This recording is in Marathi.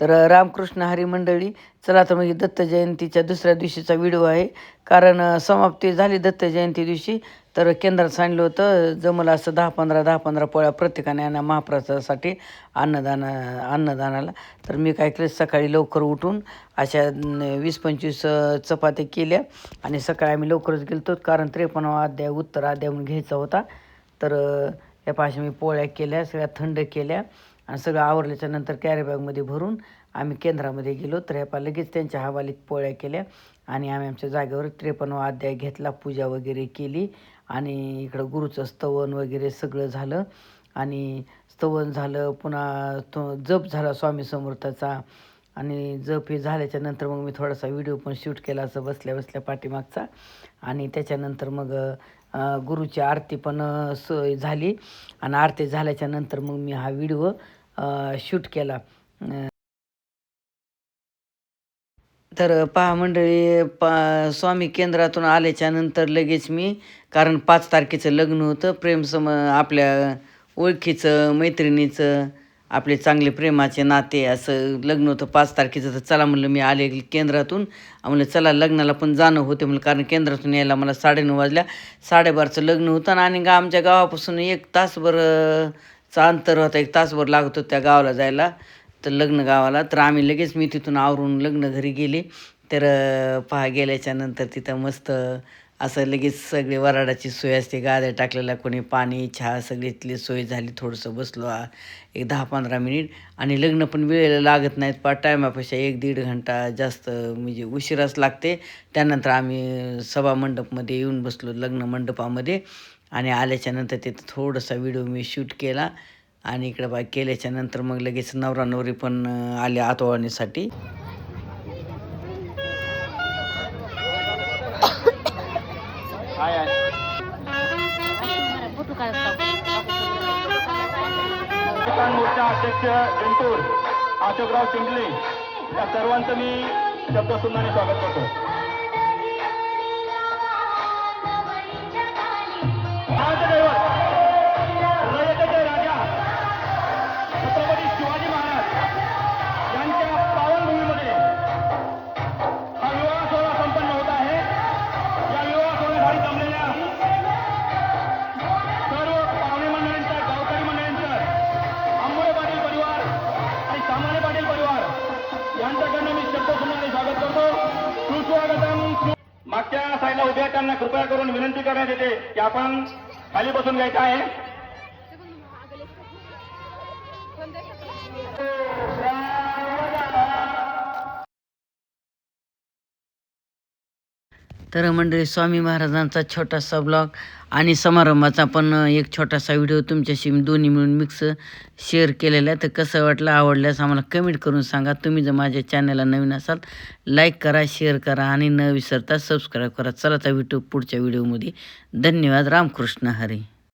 तर रामकृष्ण हरी मंडळी चला तर मग दत्त जयंतीच्या दुसऱ्या दिवशीचा व्हिडिओ आहे. कारण समाप्ती झाली दत्त जयंती दिवशी तर केंद्रात सांगितलं होतं जमलं असं दहा पंधरा दहा पंधरा पोळ्या प्रत्येकाने यांना महाप्रसादासाठी अन्नदान अन्नदानाला. तर मी काय केलं सकाळी लवकर उठून अशा वीस पंचवीस चपात्या केल्या आणि सकाळी आम्ही लवकरच गेलतो. कारण त्रेपन्न अध्याय उत्तर अध्याय म्हणून घ्यायचा होता. तर या पाशी मी पोळ्या केल्या सगळ्या थंड केल्या आणि सगळं आवरल्याच्या नंतर कॅरीबॅगमध्ये भरून आम्ही केंद्रामध्ये गेलो. तर ह्या पा लगेच त्यांच्या हवालीत पोळ्या केल्या आणि आम्ही आमच्या जागेवर त्रेपन्न अध्याय घेतला पूजा वगैरे केली आणि इकडं गुरुचं स्तवन वगैरे सगळं झालं. आणि स्तवन झालं पुन्हा तो जप झाला स्वामी समर्थाचा. आणि जप हे झाल्याच्यानंतर मग मी थोडासा व्हिडिओ पण शूट केला असं बसल्या बसल्या पाठीमागचा. आणि त्याच्यानंतर मग गुरुची आरती पण सोय झाली. आणि आरती झाल्याच्यानंतर मग मी हा व्हिडिओ शूट केला. तर पहा मंडळी पा स्वामी केंद्रातून आल्याच्यानंतर लगेच मी कारण पाच तारखेचं लग्न होतं प्रेमसम आपल्या ओळखीचं मैत्रिणीचं आपले चांगले प्रेमाचे नाते असं लग्न होतं पाच तारखेचं तर चला म्हणलं मी आले केंद्रातून. म्हणलं चला लग्नाला पण जाणं होते म्हणलं कारण केंद्रातून यायला मला साडेनऊ वाजल्या. साडेबारचं लग्न होतं आणि गा आमच्या गावापासून एक तासभरचा अंतर होता. एक तासभर लागत होतं त्या गावाला जायला तर लग्न गावाला. तर आम्ही लगेच मी तिथून आवरून लग्न घरी गेले. तर पहा गेल्याच्यानंतर तिथं मस्त असं लगेच सगळे वराडाची सोय असते. गाद्या टाकलेल्या कोणी पाणी चहा सगळी इथली सोय झाली थोडंसं बसलो एक दहा पंधरा मिनिट. आणि लग्न पण वेळेला लागत नाहीत पा टायमापेक्षा एक दीड घंटा जास्त म्हणजे उशिराच लागते. त्यानंतर आम्ही सभा मंडपमध्ये येऊन बसलो लग्न मंडपामध्ये. आणि आल्याच्यानंतर तिथं थोडासा व्हिडिओ मी शूट केला. आणि इकडं बा केल्याच्यानंतर मग लगेच नवरा नवरी पण आले आतोवाणीसाठी किसान मोर्चा अध्यक्ष इंटूर अशोकराव शिंगले या सर्वांचं मी शब्दसुंदाने स्वागत करतो. मागच्या साईडला उभ्या त्यांना कृपया करून विनंती करण्यात येते की आपण खाली बसून घ्यायचं आहे. तर मंडळी स्वामी महाराजांचा छोटासा ब्लॉग आणि समारंभाचा पण एक छोटासा व्हिडिओ तुमच्याशी मी दोन्ही मिळून मिक्स शेअर केलेला आहे. तर कसं वाटलं आवडल्यास आम्हाला कमेंट करून सांगा. तुम्ही जर माझ्या चॅनलला नवीन असाल लाईक करा शेअर करा आणि न विसरता सबस्क्राईब करा. चला तर व्हिडिओ पुढच्या व्हिडिओमध्ये धन्यवाद. रामकृष्ण हरी.